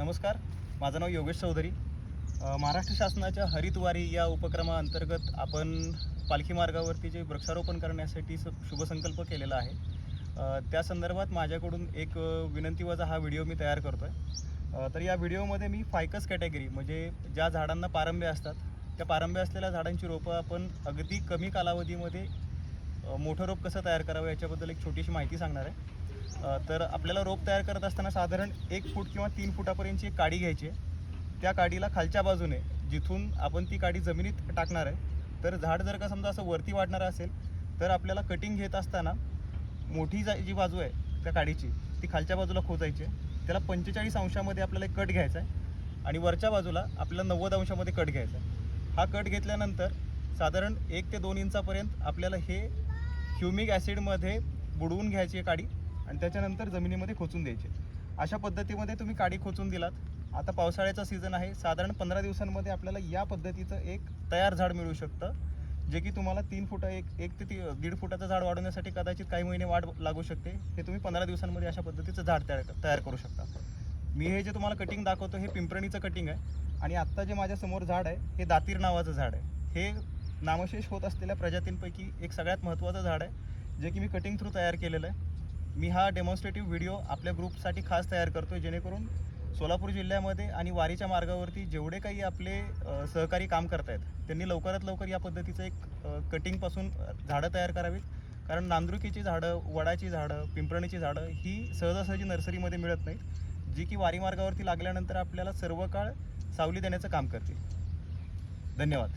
नमस्कार. माझं नाव योगेश चौधरी. महाराष्ट्र शासनाच्या हरितवारी या उपक्रमाअंतर्गत आपण पालखी मार्गावरती जे वृक्षारोपण करण्यासाठी शुभसंकल्प केलेला आहे. त्या संदर्भात माझ्याकडून एक अ, विनंतीवजा हा व्हिडिओ मी तयार करतो आहे तर या व्हिडिओमध्ये मी फायकस कॅटेगरी म्हणजे ज्या झाडांना पारंबे असतात त्या पारंबे असलेल्या झाडांची रोपं आपण अगदी कमी कालावधीमध्ये मोठं रोप कसं तयार करावं याच्याबद्दल एक छोटीशी माहिती सांगणार आहे. तर आपल्याला रोप तयार करत असताना साधारण एक फूट किंवा तीन फुटापर्यंतची एक काडी घ्यायची आहे. त्या काडीला खालच्या बाजूने जिथून आपण ती काडी जमिनीत टाकणार आहे तर झाड जर का समजा असं वरती वाढणारं असेल तर आपल्याला कटिंग घेत असताना मोठी जा जी बाजू आहे त्या काडीची ती खालच्या बाजूला खोचायची आहे. त्याला पंचेचाळीस अंशामध्ये आपल्याला एक कट घ्यायचा आहे आणि वरच्या बाजूला आपल्याला नव्वद अंशामध्ये कट घ्यायचा आहे. हा कट घेतल्यानंतर साधारण एक ते दोन इंचापर्यंत आपल्याला हे ह्युमिक ॲसिडमध्ये बुडवून घ्यायची आहे काडी. आणि त्याच्यानंतर जमिनीमध्ये खोचून द्यायचे. अशा पद्धतीमध्ये तुम्ही काडी खोचून दिलात. आता पावसाळ्याचा सीझन आहे. साधारण पंधरा दिवसांमध्ये आपल्याला या पद्धतीचं एक तयार झाड मिळू शकतं जे की तुम्हाला तीन फुट एक एक ते ती दीड फुटाचं झाड वाढवण्यासाठी कदाचित काही महिने वाढ लागू शकते. हे तुम्ही पंधरा दिवसांमध्ये अशा पद्धतीचं झाड तयार तयार करू शकता. मी हे जे तुम्हाला कटिंग दाखवतो हे पिंपरणीचं कटिंग आहे. आणि आत्ता जे माझ्यासमोर झाड आहे हे दातीर नावाचं झाड आहे. हे नामशेष होत असलेल्या प्रजातींपैकी एक सगळ्यात महत्त्वाचं झाड आहे जे की मी कटिंग थ्रू तयार केलेलं आहे. मी हा डेमॉन्स्ट्रेटिव्ह व्हिडिओ आपल्या ग्रुपसाठी खास तयार करतो आहे जेणेकरून सोलापूर जिल्ह्यामध्ये आणि वारीच्या मार्गावरती जेवढे काही आपले सहकारी काम करतायत त्यांनी लवकरात लवकर या पद्धतीचं एक कटिंगपासून झाडं तयार करावीत. कारण नांदुरकीची झाडं वडाची झाडं पिंपरणीची झाडं ही सहजासहजी नर्सरीमध्ये मिळत नाहीत जी की वारी मार्गावरती लागल्यानंतर आपल्याला सर्व काळ सावली देण्याचं काम करते धन्यवाद.